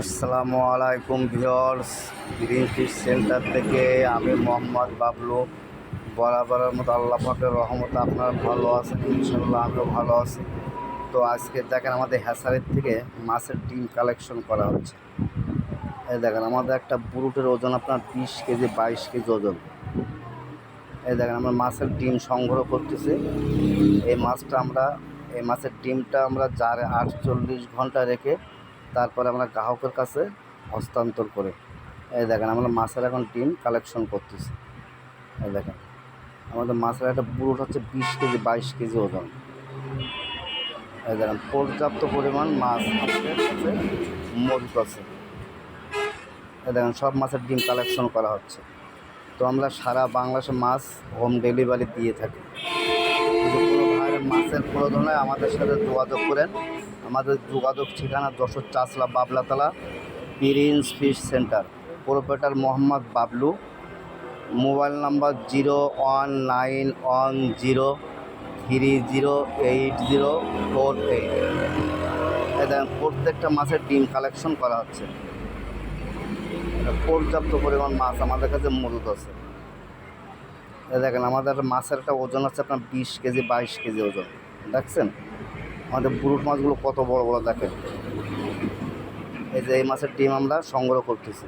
আসসালামু আলাইকুম viewers green fish centre থেকে আমি মোহাম্মদ বাবলু। বরাবরের মতো আল্লাহ পাকের রহমত আপনারা ভালো আছেন ইনশাল্লাহ আমিও ভালো আছি। তো আজকে দেখেন আমাদের হ্যাসারির থেকে মাছের ডিম কালেকশন করা হচ্ছে। এই দেখেন, আমাদের একটা বুরুটের ওজন আপনার বিশ কেজি, বাইশ কেজি ওজন। এই দেখেন, আমরা মাছের ডিম সংগ্রহ করতেছি। এই মাছটা আমরা, এই মাছের ডিমটা আমরা জারে আটচল্লিশ ঘণ্টা রেখে তারপরে আমরা গ্রাহকের কাছে হস্তান্তর করে। এই দেখেন আমরা মাছের এখন ডিম কালেকশন করতেছি। এই দেখেন, আমাদের মাছের একটা বুড়োট হচ্ছে বিশ কেজি, বাইশ কেজি ওজন। এই দেখেন, পর্যাপ্ত পরিমাণ মাছ কাছে মজুত আছে। এই দেখেন, সব মাছের ডিম কালেকশন করা হচ্ছে। তো আমরা সারা বাংলাদেশে মাছ হোম ডেলিভারি দিয়ে থাকি। মাছের প্রয়োজন হয় আমাদের সাথে যোগাযোগ করেন। আমাদের যোগাযোগ ঠিকানা Jessore Chasla Bablatala, prince fish centre. Proprietor Mohammad Bablu. Mobile number zero one nine one zero three zero eight zero four eight. দেখেন, প্রত্যেকটা মাছের ডিম কালেকশন করা হচ্ছে। পর্যাপ্ত পরিমাণ মাছ আমাদের কাছে মজুদ আছে। দেখেন, আমাদের মাছের একটা ওজন আছে আপনার বিশ কেজি, বাইশ কেজি ওজন। দেখছেন? আমাদের বুরুট মাছগুলো কত বড় বড় দেখেন। এই যে এই মাছের ডিম আমরা সংগ্রহ করতেছি।